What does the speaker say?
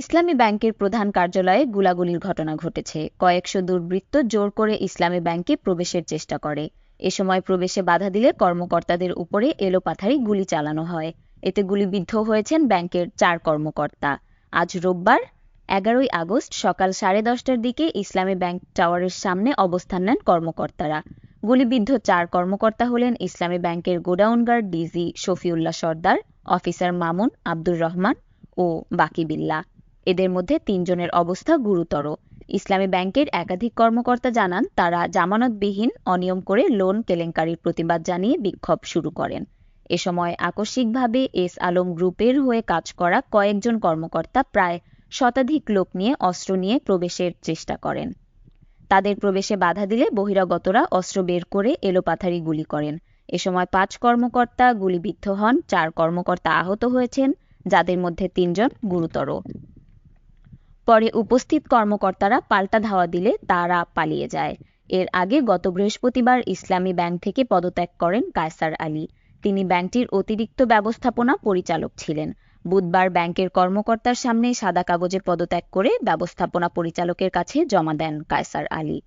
ইসলামী ব্যাংকের প্রধান কার্যালয়ে গুলাগুলির ঘটনা ঘটেছে। কয়েকশো দুর্বৃত্ত জোর করে ইসলামী ব্যাংকে প্রবেশের চেষ্টা করে। এ সময় প্রবেশে বাধা দিলে কর্মকর্তাদের উপরে এলোপাথারি গুলি চালানো হয়। এতে গুলিবিদ্ধ হয়েছেন ব্যাংকের চার কর্মকর্তা। আজ রোববার, এগারোই আগস্ট সকাল সাড়ে দশটার দিকে ইসলামী ব্যাংক টাওয়ারের সামনে অবস্থান নেন কর্মকর্তারা। গুলিবিদ্ধ চার কর্মকর্তা হলেন ইসলামী ব্যাংকের godown guard DG Shafiullah Sardar, officer Mamun Abdur Rahman ও বাকিবিল্লা এদের মধ্যে তিনজনের অবস্থা গুরুতর। ইসলামী ব্যাংকের একাধিক কর্মকর্তা জানান, তারা জামানতবিহীন অনিয়ম করে লোন কেলেঙ্কারির প্রতিবাদ জানিয়ে বিক্ষোভ শুরু করেন। এ সময় আকস্মিকভাবে এস আলম গ্রুপের হয়ে কাজ করা কয়েকজন কর্মকর্তা প্রায় শতাধিক লোক নিয়ে অস্ত্র নিয়ে প্রবেশের চেষ্টা করেন। তাদের প্রবেশে বাধা দিলে বহিরাগতরা অস্ত্র বের করে এলোপাথারি গুলি করেন। এ সময় পাঁচ কর্মকর্তা গুলিবিদ্ধ হন, চার কর্মকর্তা আহত হয়েছেন, যাদের মধ্যে তিনজন গুরুতর। পরে উপস্থিত কর্মকর্তারা পাল্টা ধাওয়া দিলে তারা পালিয়ে যায়। এর আগে গত বৃহস্পতিবার ইসলামী ব্যাংক থেকে পদত্যাগ করেন কায়সার আলী। তিনি ব্যাংকটির অতিরিক্ত ব্যবস্থাপনা পরিচালক ছিলেন। বুধবার ব্যাংকের কর্মকর্তার সামনে সাদা কাগজে পদত্যাগ করে ব্যবস্থাপনা পরিচালকের কাছে জমা দেন কায়সার আলী।